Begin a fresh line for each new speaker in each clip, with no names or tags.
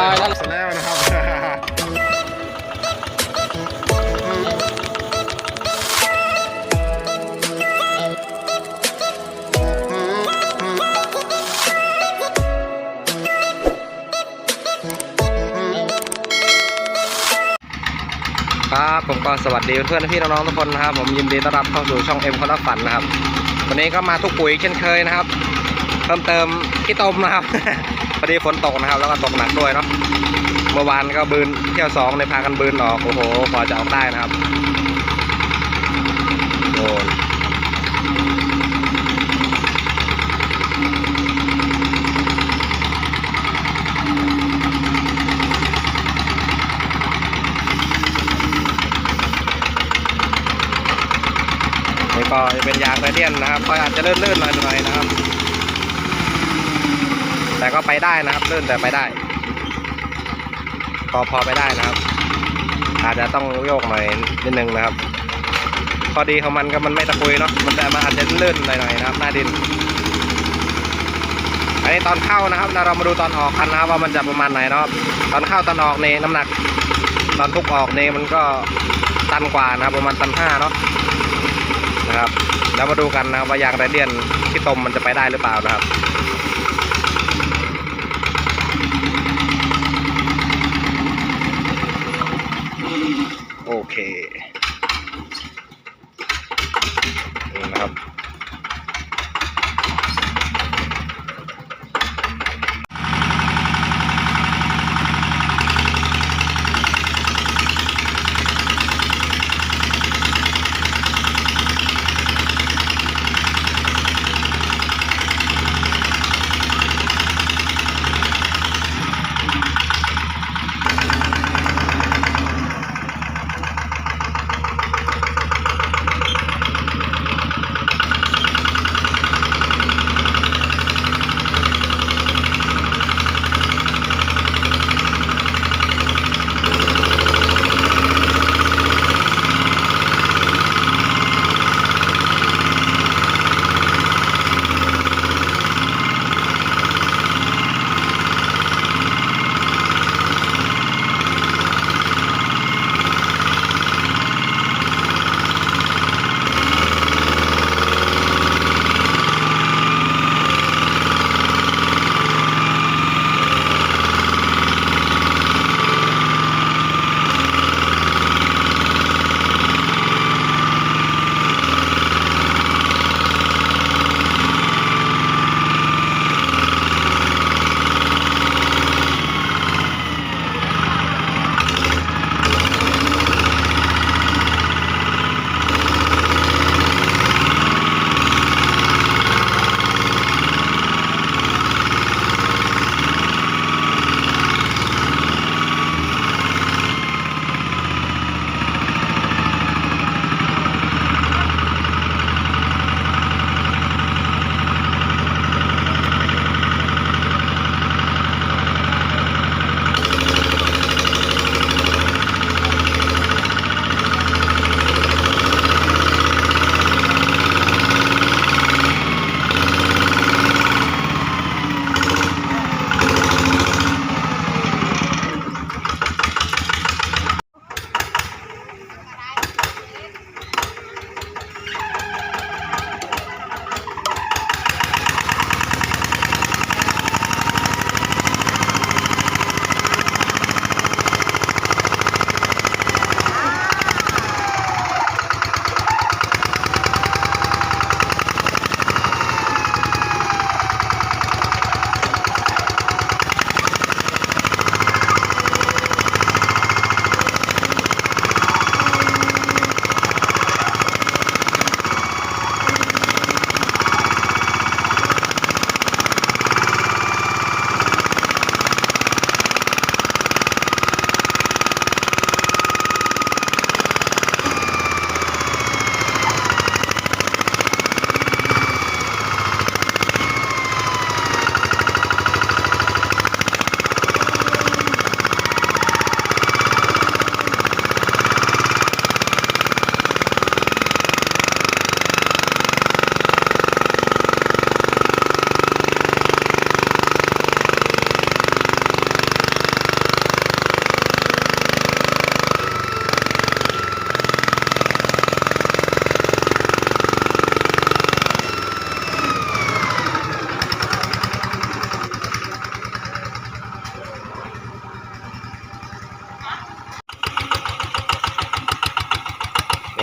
ลายละลาย
แล้วนะครับ
ครับผมก็สวัสดีเพื่อนๆพี่น้องๆทุกคนนะครับ ผมยินดีต้อนรับเข้าสู่ช่องเอ็มคนละฝันนะครับ วันนี้ก็มาทุกปุ๋ยเช่นเคยนะครับ เพิ่มเติมขี้ตมนะครับ พอดีฝนตกนะครับ แล้วก็ตกหนักด้วยเนาะเมื่อวานก็บืนเที่ยวสองในพากันบืนออกโอ้โหกว่าจะออกได้นะครับโอ้ยนี่ก็จะเป็นยางไรเดียนนะครับก็อาจจะเลื่อนๆหน่อยๆนะครับ แต่ก็ไปได้นะครับลื่นแต่ไปได้พอพอไปได้นะครับ อาจจะต้องโยกหน่อยนิดนึงนะครับข้อดีของมันก็มันไม่ตะกุยเนาะมันแต่มันอาจจะลื่นหน่อยๆนะครับหน้าดิน อันนี้ตอนเข้านะครับแล้วเรามาดูตอนออกกันนะครับว่ามันจะประมาณไหนเนาะตอนเข้าตอนออกในน้ำหนัก ตอนทุกออกเนี่ยมันก็ตันกว่านะครับประมาณตันห้าเนาะนะครับแล้วมาดูกันนะว่ายางไรเดียนที่ตมมันจะไปได้หรือเปล่านะครับ โ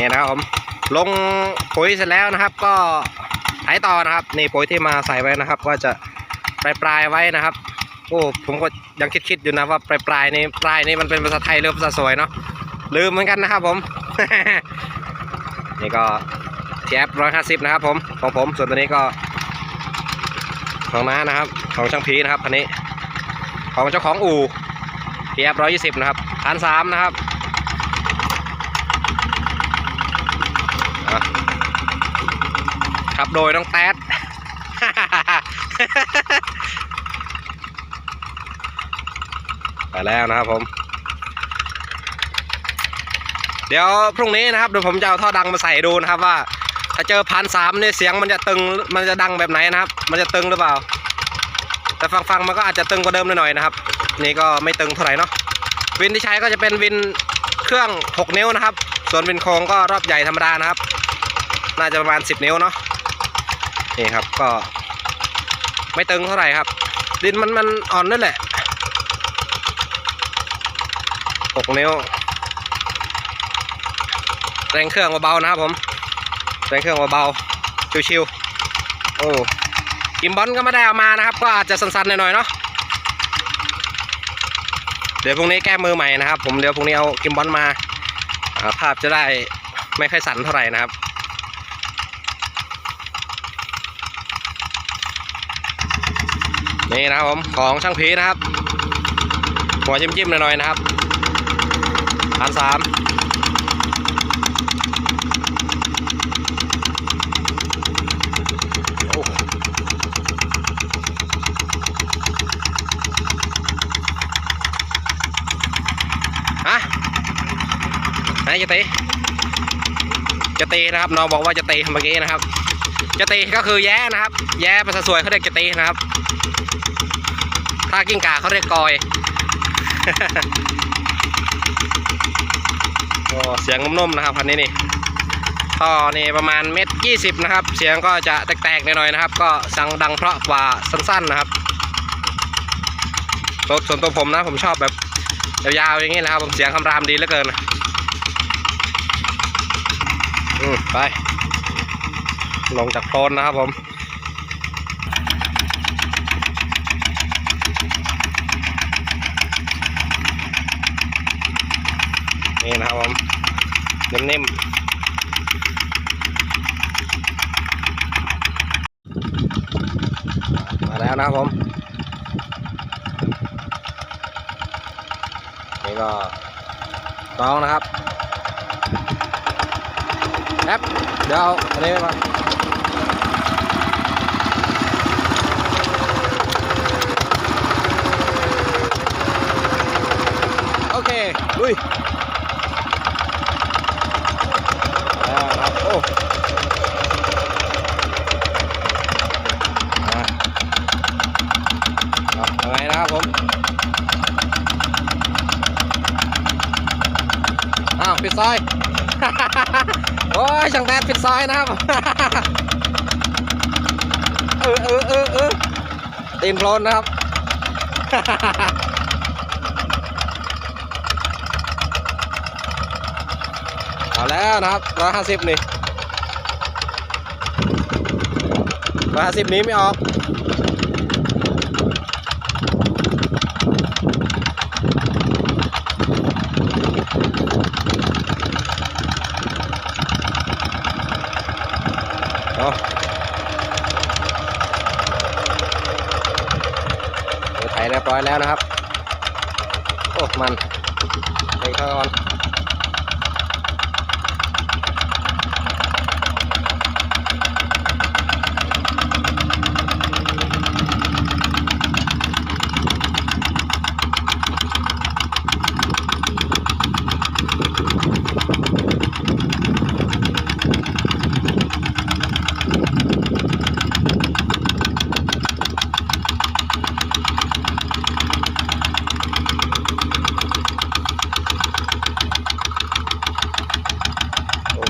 นี่นะครับผมลงปุ๋ยเสร็จแล้วนะครับ ก็ไถต่อนะครับ นี่ปุ๋ยที่มาใส่ไว้นะครับ ก็จะปลายปลายไว้นะครับ โอ้ผมก็ยังคิดๆอยู่นะว่าปลายปลายนี่ปลายนี่มันเป็นภาษาไทยหรือภาษาสวยเนาะลืมเหมือนกันนะครับผมนี่ก็ทีแอปร้อยห้าสิบนะครับ ผมของผมส่วนตัวนี้ก็ของน้านะครับ ของช่างพีนะครับคันนี้ ของเจ้าของอู่ทีแอปร้อยยี่สิบนะครับพันสามนะครับอะขับ โดยน้องแต๊ดไปแล้วนะครับผม เดี๋ยวพรุ่งนี้นะครับเดี๋ยวผมจะเอาท่อดังมาใส่ดูนะครับว่า ถ้าเจอพันสามเนี่ยเสียงมันจะตึงมันจะดังแบบไหนนะครับ มันจะตึงหรือเปล่า แต่ฟังฟังๆมันก็อาจจะตึงกว่าเดิมหน่อยนะครับ นี่ก็ไม่ตึงเท่าไหร่เนาะวินที่ใช้ก็จะเป็นวินเครื่อง 6 นิ้วนะครับ ส่วนวินโครงก็รอบใหญ่ธรรมดานะครับ น่าจะประมาณ 10 นิ้วเนาะ นี่ครับก็ไม่ตึงเท่าไหร่ครับ ดินมันมันอ่อนนั่นแหละ6นิ้วแรงเครื่องเบาๆนะครับผมแรงเครื่องเบาๆชิวๆโอ้กิมบอลก็ไม่ได้เอามานะครับ ก็อาจจะสั้นๆหน่อยๆเนาะเดี๋ยวพรุ่งนี้แก้มือใหม่นะครับ ผมเดี๋ยวพรุ่งนี้เอากิมบอลมาอ่าภาพจะได้ไม่ค่อยสั่นเท่าไหร่นะครับ นี่นะครับผมของช่างพีนะครับ หัวจิ้มๆหน่อยๆนะครับพันสามฮะไหนจะตีจะตีนะครับน้องบอกว่าจะตีเมื่อกี้นะครับ จะตีก็คือแย้นะครับ แย้ภาษาสวยเขาเรียกจะตีนะครับ ถ้ากิ้งก่าเขาเรียกกอย โอ้เสียงนุ่มๆนะครับคันนี้นี่ท่อนี่ประมาณเม็ดยี่สิบนะครับ เสียงก็จะแตกๆหน่อยๆนะครับ ก็สังดังเพราะกว่าสั้นๆนะครับตัวส่วนตัวผมนะผมชอบแบบยาวๆอย่างนี้นะครับ ผมเสียงคำรามดีเหลือเกินอืมไป ลงจากโคลนนะครับผม นี่นะครับผมเนิ่มๆมาแล้วนะครับผมนี่ก็น้องนะครับแอปเดี๋ยวเอาอันนี้ไปก่อนโอเคลุยแล้วนะครับโอ้อะเอายังไง นะครับผมอ้าวปิดซอย โอ้ยช่างแดดปิดซอยนะครับ เออเออเออเออตีนโคลนนะครับ เอาแล้วนะครับร้อยห้าสิบนี่ร้อยห้าสิบนี้ไม่ออก เอาเดี๋ยวไถเรียบร้อยแล้วนะครับโอ้มันไปข้าก่อนโอ้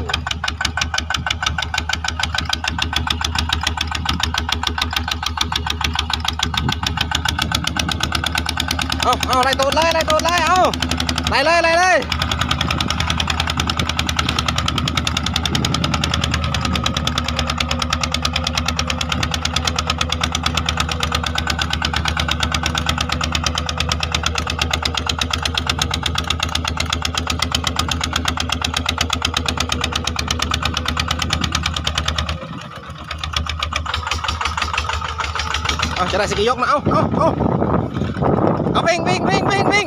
เอาเอาไล่ตูดเลยไล่ตูดเลย เอาไล่เลยไล่เลย เอาจะ ได้สกียกนะเอาเอาเอาเอาวิ่งวิ่งวิ่งวิ่งวิ่ง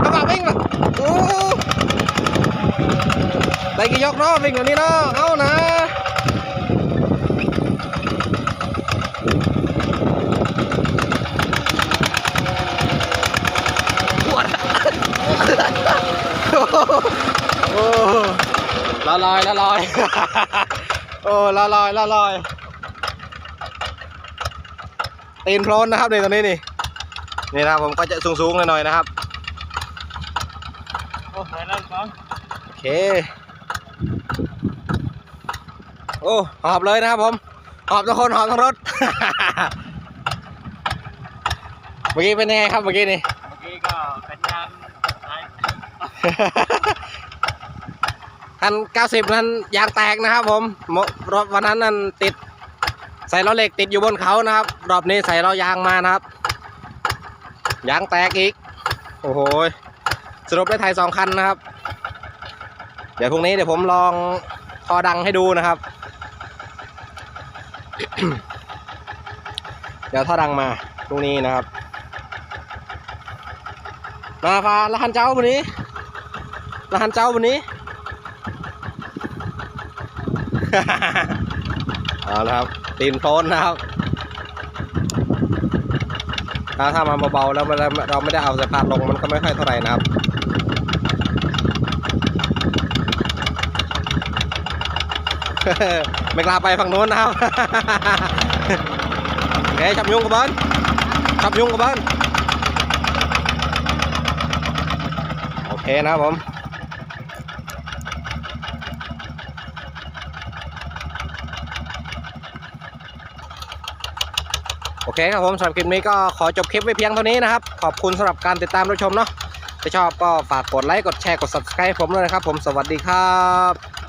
เอามาวิ่งมาโอ้ได้กี่ยกเนาะวิ่งแบบนี้เนาะเอานะโอ้ละลอยละลอยโอ้ละลอยละลอย ตีนโพลนนะครับนี่ตรงนี้นี่นี่นะครับผมก็จะสูงๆหน่อยๆนะครับ
โอ้ไปแล้วสอง
โอเคโอ้หอบเลยนะครับผมหอบทุกคนหอบทั้งรถ เมื่อกี้เป็นยังไงครับเมื่อกี้นี่
เมื่อกี้ก็เป็นยางไอ้
คัน90นั้นยางแตกนะครับผมโมรถวันนั้นนั้นติด ใส่ล้อเหล็กติดอยู่บนเขานะครับ รอบนี้ใส่ล้อยางมานะครับ ยางแตกอีก โอ้โห สรุปได้ไทยสองคันนะครับ เดี๋ยวพรุ่งนี้เดี๋ยวผมลองคอดังให้ดูนะครับ เดี๋ยวท่อดังมาพรุ่งนี้นะครับ มาฟ้าละหันเจ้าวันนี้ละหันเจ้าวันนี้เอาละครับ ตีนโพนนะครับถ้าถ้ามาเบาๆแล้วเราไม่ได้เอาสายพานลงมันก็ไม่ค่อยเท่าไหร่นะครับไม่กล้าไปฝั่งโน้นนะครับโอเคจับยุงกับเบิ้ลจับยุงกับเบิ้ลโอเคนะครับผม โอเคครับผมสำหรับคลิปนี้ก็ขอจบคลิปไว้เพียงเท่านี้นะครับ ขอบคุณสำหรับการติดตามรับชมเนาะถ้าชอบก็ฝากกดไลค์กดแชร์กด subscribe ผมด้วยนะครับผมสวัสดีครับ